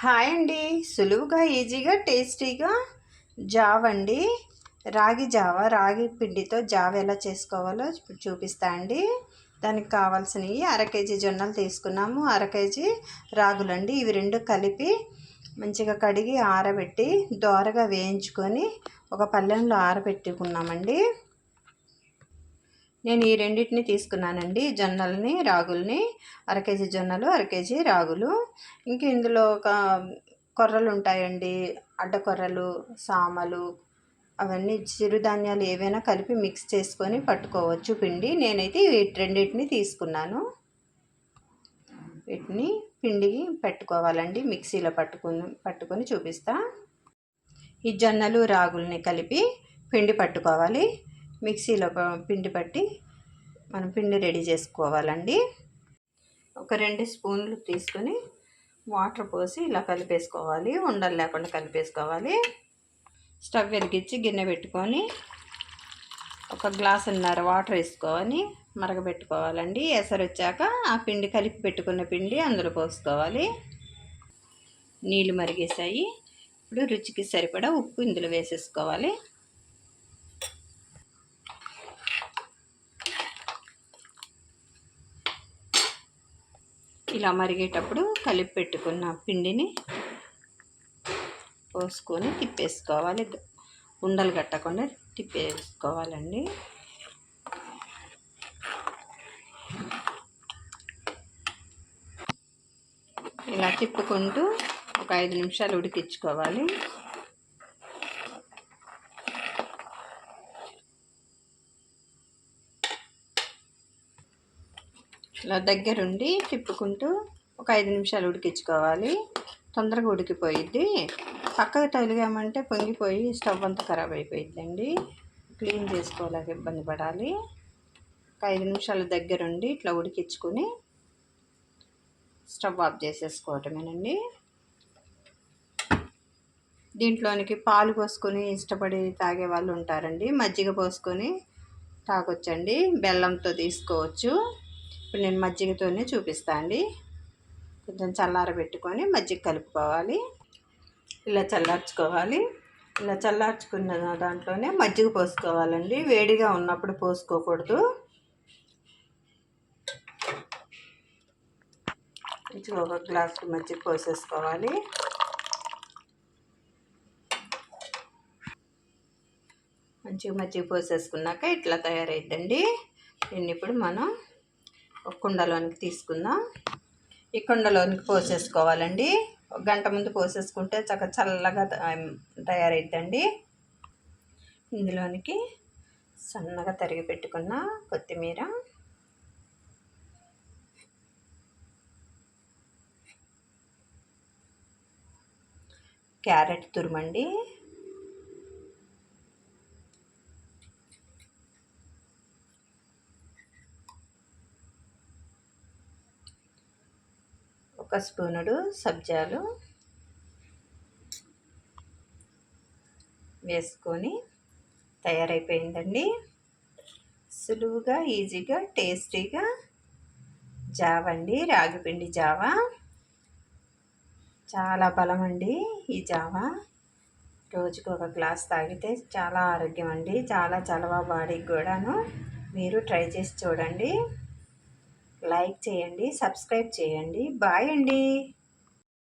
Hi అండి. సులువుగా ఈజీగా టేస్టీగా జావ్ అండి రాగి జావ రాగి పిండితో జావ ఎలా చేసుకోవాలో చూపిస్తా అండి. దానికి కావాల్సినవి అర కేజీ జొన్నలు తీసుకున్నాము. అర కేజీ రాగులండి. ఇవి రెండు కలిపి మంచిగా కడిగి ఆరబెట్టి దోరగా వేయించుకొని ఒక పల్లెంలో ఆరబెట్టుకున్నామండి. నేను ఈ రెండింటిని తీసుకున్నానండి. జొన్నల్ని రాగుల్ని అర కేజీ జొన్నలు అర కేజీ రాగులు. ఇంక ఇందులో ఒక కొర్రలు ఉంటాయండి అడ్డకొర్రలు సామలు అవన్నీ చిరుధాన్యాలు ఏవైనా కలిపి మిక్స్ చేసుకొని పట్టుకోవచ్చు పిండి. నేనైతే వీటి రెండింటిని తీసుకున్నాను. వీటిని పిండి పెట్టుకోవాలండి. మిక్సీలో పట్టుకుని పట్టుకొని చూపిస్తా. ఈ జొన్నలు రాగుల్ని కలిపి పిండి పట్టుకోవాలి. మిక్సీలో పిండి పట్టి మనం పిండి రెడీ చేసుకోవాలండి. ఒక రెండు స్పూన్లు తీసుకొని వాటర్ పోసి ఇలా కలిపేసుకోవాలి. ఉండలు లేకుండా కలిపేసుకోవాలి. స్టవ్ వెలిగించి గిన్నె పెట్టుకొని ఒక గ్లాసున్నర వాటర్ వేసుకొని మరగబెట్టుకోవాలండి. ఎసరు వచ్చాక ఆ పిండి కలిపి పెట్టుకున్న పిండి అందులో పోసుకోవాలి. నీళ్ళు మరిగేసాయి ఇప్పుడు రుచికి సరిపడా ఉప్పు ఇందులో వేసేసుకోవాలి. ఇలా మరిగేటప్పుడు కలిపి పెట్టుకున్న పిండిని పోసుకొని తిప్పేసుకోవాలి. ఉండలు కట్టకుండా తిప్పేసుకోవాలండి. ఇలా తిప్పుకుంటూ ఒక ఐదు నిమిషాలు ఉడికించుకోవాలి. ఇలా దగ్గరుండి తిప్పుకుంటూ ఒక ఐదు నిమిషాలు ఉడికించుకోవాలి. తొందరగా ఉడికిపోయిద్ది. పక్కకు తగిలిగామంటే పొంగిపోయి స్టవ్ అంతా ఖరాబ్ అయిపోయిద్దండి. క్లీన్ చేసుకోలేక ఇబ్బంది పడాలి. ఒక ఐదు నిమిషాలు దగ్గరుండి ఇట్లా ఉడికించుకొని స్టవ్ ఆఫ్ చేసేసుకోవటమేనండి. దీంట్లోనికి పాలు పోసుకొని ఇష్టపడి తాగే వాళ్ళు ఉంటారండి. మజ్జిగ పోసుకొని తాగొచ్చండి. బెల్లంతో తీసుకోవచ్చు. ఇప్పుడు నేను మజ్జిగతోనే చూపిస్తా అండి. కొంచెం చల్లారబెట్టుకొని మజ్జిగ కలుపుకోవాలి. ఇలా చల్లార్చుకోవాలి. ఇలా చల్లార్చుకున్న దాంట్లోనే మజ్జిగ పోసుకోవాలండి. వేడిగా ఉన్నప్పుడు పోసుకోకూడదు. మంచిగా ఒక గ్లాసు మజ్జిగ పోసేసుకోవాలి. మంచిగా మజ్జిగ పోసేసుకున్నాక ఇట్లా తయారైద్దండి. దీన్ని ఇప్పుడు మనం కుండలోనికి తీసుకుందాం. ఈ కుండలోనికి పోసేసుకోవాలండి. ఒక గంట ముందు పోసేసుకుంటే చక్క చల్లగా తయారైద్దండి. ఇందులోనికి సన్నగా తరిగి పెట్టుకున్న కొత్తిమీర. క్యారెట్ తురుమండి. ఒక స్పూనుడు సబ్జాలు వేసుకొని తయారైపోయిందండి. సులువుగా ఈజీగా టేస్టీగా జావ అండి రాగిపిండి జావ. చాలా బలం అండి ఈ జావ. రోజుకు ఒక గ్లాస్ తాగితే చాలా ఆరోగ్యం అండి చాలా చలవ బాడీకి కూడాను. మీరు ట్రై చేసి చూడండి. లైక్ చేయండి సబ్స్క్రైబ్ చేయండి. బాయ్ అండి.